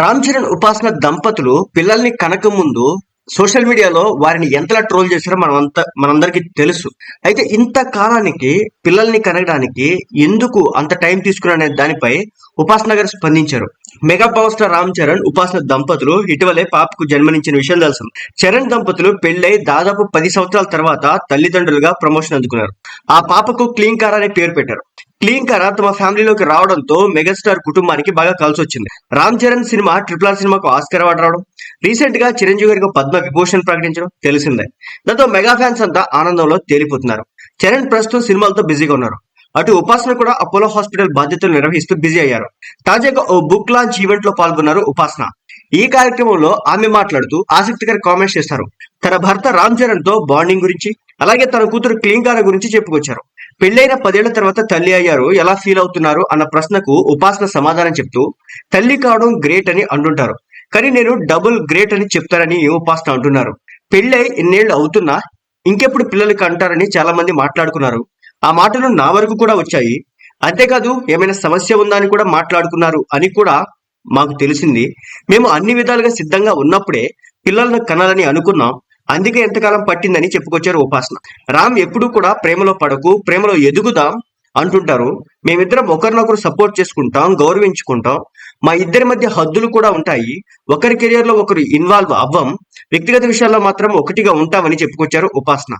రామ్ చరణ్ ఉపాసన దంపతులు పిల్లల్ని కనక ముందు సోషల్ మీడియాలో వారిని ఎంతలా ట్రోల్ చేశారో మనం అంత మనందరికీ తెలుసు. అయితే ఇంత కాలానికి పిల్లల్ని కనగడానికి ఎందుకు అంత టైం తీసుకున్నారనే దానిపై ఉపాసన గారు స్పందించారు. Mega power star Ram Charan Upasana దంపతులు ఇటీవలే పాపకు జన్మనించిన విషయం తెలుసు. చరణ్ దంపతులు పెళ్ళై దాదాపు పది సంవత్సరాల తర్వాత తల్లిదండ్రులుగా ప్రమోషన్ అందుకున్నారు. ఆ పాపకు క్లీన్ కార్ అనే పేరు పెట్టారు. క్లీంకర్ తమ ఫ్యామిలీలోకి రావడంతో మెగాస్టార్ కుటుంబానికి బాగా కలిసి వచ్చింది Ram Charan cinema triple R సినిమాకు ఆస్కర్ అవార్డు రావడం రీసెంట్గా చిరంజీవి గారికి పద్మ విభూషణ్ ప్రకటించడం తెలిసిందే. దాంతో మెగా ఫ్యాన్స్ అంతా ఆనందంలో తేలిపోతున్నారు. చరణ్ ప్రస్తుతం సినిమాలతో బిజీగా ఉన్నారు. అటు ఉపాసన కూడా అపోలో హాస్పిటల్ బాధ్యతలు నిర్వహిస్తూ బిజీ అయ్యారు. తాజాగా ఓ బుక్ లాంచ్ ఈవెంట్లో పాల్గొన్నారు ఉపాసన. ఈ కార్యక్రమంలో ఆమె మాట్లాడుతూ ఆసక్తికర కామెంట్స్ చేశారు తన భర్త రామ్ చరణ్తో బాండింగ్ గురించి అలాగే తన కూతురు క్లీన్ గురించి చెప్పుకొచ్చారు. పెళ్ళైన పదేళ్ళ తర్వాత తల్లి అయ్యారు ఎలా ఫీల్ అవుతున్నారు అన్న ప్రశ్నకు ఉపాసన సమాధానం చెప్తూ తల్లి కావడం గ్రేట్ అని అంటుంటారు. కానీ నేను డబుల్ గ్రేట్ అని చెప్తారని ఉపాసన అంటున్నారు. పెళ్ళై ఇన్నేళ్ళు అవుతున్నా ఇంకెప్పుడు పిల్లలకి అంటారని చాలా మంది మాట్లాడుకున్నారు. ఆ మాటలు నా వరకు కూడా వచ్చాయి. అంతేకాదు ఏమైనా సమస్య ఉందా అని కూడా మాట్లాడుకున్నారు అని కూడా మాకు తెలిసింది. మేము అన్ని విధాలుగా సిద్ధంగా ఉన్నప్పుడే పిల్లలను కనాలని అనుకున్నాం. అందుకే ఎంతకాలం పట్టిందని చెప్పుకొచ్చారు ఉపాసన. రామ్ ఎప్పుడూ కూడా ప్రేమలో పడకు ప్రేమలో ఎదుగుదాం అంటుంటారు. మేమిద్దరం ఒకరినొకరు సపోర్ట్ చేసుకుంటాం గౌరవించుకుంటాం. మా ఇద్దరి మధ్య హద్దులు కూడా ఉంటాయి. ఒకరి కెరియర్లో ఒకరు ఇన్వాల్వ్ అవ్వం. వ్యక్తిగత విషయాల్లో మాత్రం ఒకటిగా ఉంటామని చెప్పుకొచ్చారు ఉపాసన.